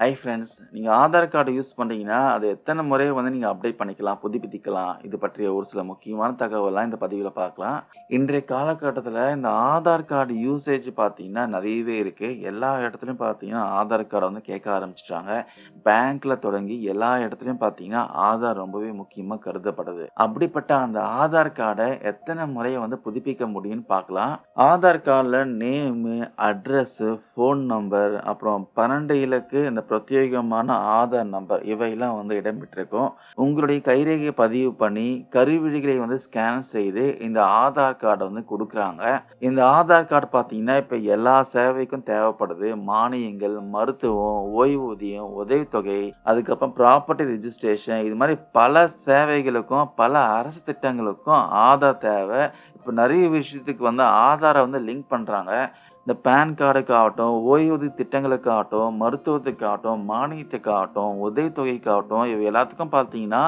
Hi friends நீங்கள் Aadhaar card use பண்ணுறீங்கன்னா அது எத்தனை முறை வந்து நீங்கள் அப்டேட் பண்ணிக்கலாம் புதுப்பித்திக்கலாம் இது பற்றிய ஒரு சில முக்கியமான தகவலாம் இந்த பதிவில் பார்க்கலாம். இன்றைய காலகட்டத்தில் இந்த ஆதார் கார்டு யூசேஜ் பார்த்தீங்கன்னா நிறையவே இருக்குது எல்லா இடத்துலையும் பார்த்தீங்கன்னா ஆதார் கார்டை வந்து கேட்க ஆரம்பிச்சிட்டாங்க. பேங்க்கில் தொடங்கி எல்லா இடத்துலையும் பார்த்தீங்கன்னா ஆதார் ரொம்பவே முக்கியமாக கருதப்படுது அப்படிப்பட்ட அந்த ஆதார் கார்டை எத்தனை முறையை வந்து புதுப்பிக்க முடியும்னு பார்க்கலாம். ஆதார் கார்டில் நேமு அட்ரஸ்ஸு ஃபோன் நம்பர் அப்புறம் பன்னெண்டு இலக்கு இந்த பிரத்யேகமான ஆதார் நம்பர் இவையெல்லாம் வந்து இடம்பெற்றிருக்கும். உங்களுடைய கைரேகையை பதிவு பண்ணி கருவிழிகளை வந்து ஸ்கேன் செய்து இந்த ஆதார் கார்டை வந்து கொடுக்குறாங்க. இந்த ஆதார் கார்டு பார்த்தீங்கன்னா இப்போ எல்லா சேவைக்கும் தேவைப்படுது. மானியங்கள் மருத்துவம் ஓய்வூதியம் உதவித்தொகை அதுக்கப்புறம் ப்ராப்பர்ட்டி ரிஜிஸ்ட்ரேஷன் இது மாதிரி பல சேவைகளுக்கும் பல அரசு திட்டங்களுக்கும் ஆதார் தேவை. இப்போ நிறைய விஷயத்துக்கு வந்து ஆதாரை வந்து லிங்க் பண்ணுறாங்க இந்த பேன் கார்டுக்காகட்டும் ஓய்வூதிய திட்டங்களுக்காகட்டும் மருத்துவத்துக்காகட்டும் மானியத்துக்காகட்டும் உதவித்தொகைக்காகட்டும் இவை எல்லாத்துக்கும் பார்த்தீங்கன்னா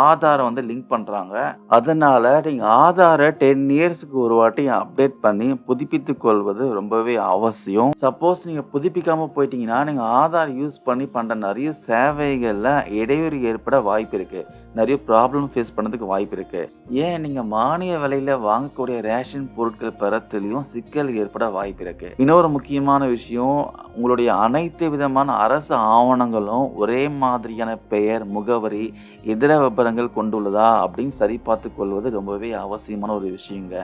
ஆதாரை வந்து லிங்க் பண்ணுறாங்க அதனால் நீங்கள் ஆதாரை டென் இயர்ஸுக்கு ஒரு வாட்டி அப்டேட் பண்ணி புதுப்பித்து கொள்வது ரொம்பவே அவசியம். சப்போஸ் நீங்கள் புதுப்பிக்காமல் போயிட்டீங்கன்னா நீங்கள் ஆதார் யூஸ் பண்ணி பண்ணுற நிறைய சேவைகளில் இடையூறு ஏற்பட வாய்ப்பு இருக்குது நிறைய ப்ராப்ளம் ஃபேஸ் பண்ணதுக்கு வாய்ப்பு இருக்குது ஏன் நீங்கள் மானிய விலையில் வாங்கக்கூடிய ரேஷன் பொருட்கள் பெறத்துலையும் சிக்கல் ஏற்பட வாய்ப்பு இருக்குது இன்னொரு முக்கியமான விஷயம் உங்களுடைய அனைத்து விதமான அரசு ஆவணங்களும் ஒரே மாதிரியான பெயர் முகவரி இதர விபரங்கள் கொண்டுள்ளதா அப்படின்னு சரி பார்த்து கொள்வது ரொம்பவே அவசியமான ஒரு விஷயங்க.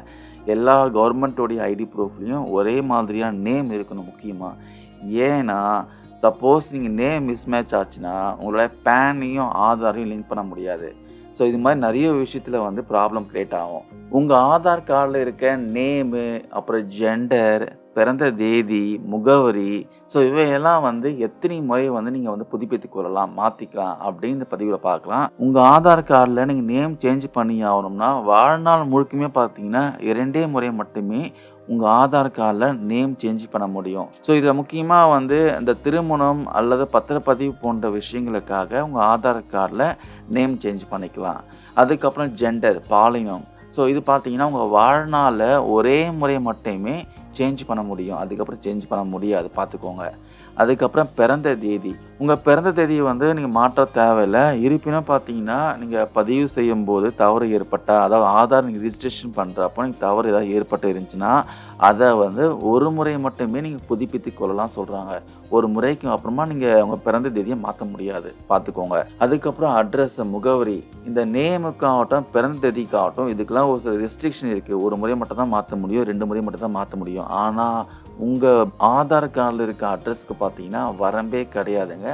எல்லா கவர்மெண்ட்டோடைய ஐடி ப்ரூஃப்லேயும் ஒரே மாதிரியான நேம் இருக்கணும் முக்கியமாக ஏன்னா சப்போஸ் நீங்கள் நேம் மிஸ்மேட்ச் ஆச்சுன்னா உங்களால் பேனையும் ஆதாரையும் லிங்க் பண்ண முடியாது. ஸோ இது மாதிரி நிறைய விஷயத்தில் வந்து ப்ராப்ளம் க்ரியேட் ஆகும். உங்கள் ஆதார் கார்டில் இருக்க நேமு அப்புறம் ஜெண்டர் பிறந்த தேதி முகவரி ஸோ இவையெல்லாம் வந்து எத்தனை முறை வந்து நீங்கள் வந்து புதுப்பித்துக் கொள்ளலாம் மாற்றிக்கலாம் அப்படின்னு இந்த பதிவில் பார்க்கலாம். உங்கள் ஆதார் கார்டில் நீங்கள் நேம் சேஞ்ச் பண்ணி ஆகணும்னா வாழ்நாள் முழுக்குமே பார்த்தீங்கன்னா இரண்டே முறை மட்டுமே உங்கள் ஆதார் கார்டில் நேம் சேஞ்ச் பண்ண முடியும். ஸோ இதில் முக்கியமாக வந்து இந்த திருமணம் அல்லது பத்திரப்பதிவு போன்ற விஷயங்களுக்காக உங்கள் ஆதார் கார்டில் நேம் சேஞ்ச் பண்ணிக்கலாம். அதுக்கப்புறம் ஜெண்டர் பாலினம். ஸோ இது பார்த்தீங்கன்னா உங்கள் வாழ்நாளில் ஒரே முறை மட்டுமே சேஞ்ச் பண்ண முடியும். அதுக்கப்புறம் சேஞ்ச் பண்ண முடியாது. பார்த்துக்கோங்க. அதுக்கப்புறம் பிறந்த தேதி. உங்கள் பிறந்த தேதியை வந்து நீங்கள் மாற்ற தேவையில்லை. இருப்பினும் பார்த்தீங்கன்னா நீங்கள் பதிவு செய்யும் போது தவறு ஏற்பட்டால் அதாவது ஆதார் நீங்கள் ரிஜிஸ்ட்ரேஷன் பண்ணுறப்போ நீங்கள் தவறு ஏதாவது ஏற்பட்டு இருந்துச்சுன்னா அதை வந்து ஒரு முறை மட்டுமே நீங்கள் புதுப்பித்து கொள்ளலாம் சொல்கிறாங்க ஒரு முறைக்கு அப்புறமா நீங்கள் உங்கள் பிறந்த தேதியை மாற்ற முடியாது. பார்த்துக்கோங்க. அதுக்கப்புறம் அட்ரஸ் முகவரி இந்த நேமுக்காகட்டும் பிறந்த தேதிக்காகட்டும் இதுக்கெல்லாம் ஒரு சில ரெஸ்ட்ரிக்ஷன் இருக்குது ஒரு முறை மட்டும் தான் மாற்ற முடியும். ரெண்டு முறை மட்டும் தான் மாற்ற முடியும். ஆனால் உங்கள் ஆதார் கார்டில் இருக்க அட்ரஸ்க்கு பார்த்தீங்கன்னா வரம்பே கிடையாதுங்க.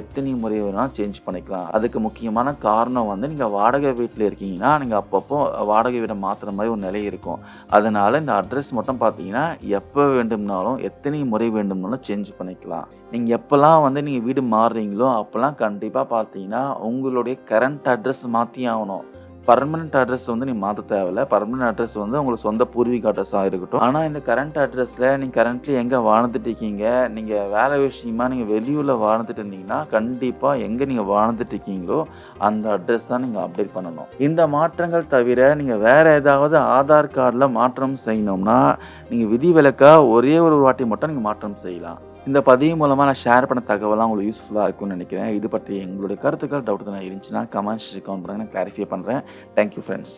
எத்தனை முறை வேணாலும் சேஞ்ச் பண்ணிக்கலாம். அதுக்கு முக்கியமான காரணம் வந்து நீங்கள் வாடகை வீட்டில் இருக்கீங்கன்னா நீங்கள் அப்பப்போ வாடகை வீடை மாற்றுற மாதிரி ஒரு நிலை இருக்கும். அதனால் இந்த அட்ரஸ் மட்டும் பார்த்தீங்கன்னா எப்போ வேண்டும்னாலும் எத்தனை முறை வேண்டும்னாலும் சேஞ்ச் பண்ணிக்கலாம். நீங்கள் எப்போல்லாம் வந்து நீங்கள் வீடு மாறுறீங்களோ அப்போல்லாம் கண்டிப்பாக பார்த்தீங்கன்னா உங்களுடைய கரண்ட் அட்ரஸ் மாற்றி ஆகணும். பர்மனெண்ட் அட்ரஸ் வந்து நீ மாற்ற தேவையில்ல. பர்மனெண்ட் அட்ரஸ் வந்து உங்களுக்கு சொந்த பூர்வீக அட்ரஸாக இருக்கட்டும். ஆனால் இந்த கரண்ட் அட்ரஸில் நீங்கள் கரண்ட்லி எங்கே வாழ்ந்துட்டு இருக்கீங்க? நீங்கள் வேலை விஷயமா நீங்கள் வெளியூரில் வாழ்ந்துட்டு இருந்தீங்கன்னா கண்டிப்பாக எங்கே நீங்கள் வாழ்ந்துட்டு இருக்கீங்களோ அந்த அட்ரஸ் தான் நீங்கள் அப்டேட் பண்ணணும். இந்த மாற்றங்கள் தவிர நீங்கள் வேறு ஏதாவது ஆதார் கார்டில் மாற்றம் செய்யணும்னா நீங்கள் விதிவிலக்காக ஒரே ஒரு வாட்டி மட்டும் நீங்கள் மாற்றம் செய்யலாம். இந்த பதிவு மூலமாக நான் ஷேர் பண்ண தகவலாம் உங்களுக்கு யூஸ்ஃபுல்லாக இருக்கும்னு நினைக்கிறேன். இது பற்றி எங்களுடைய கருத்துக்கள் டவுட் தான் இருந்துச்சுன்னா கமெண்ட்ஸ் கவுண்ட் பண்ணுறேன் நான் கிளாரிஃபை பண்ணுறேன் தேங்க்யூ ஃப்ரெண்ட்ஸ்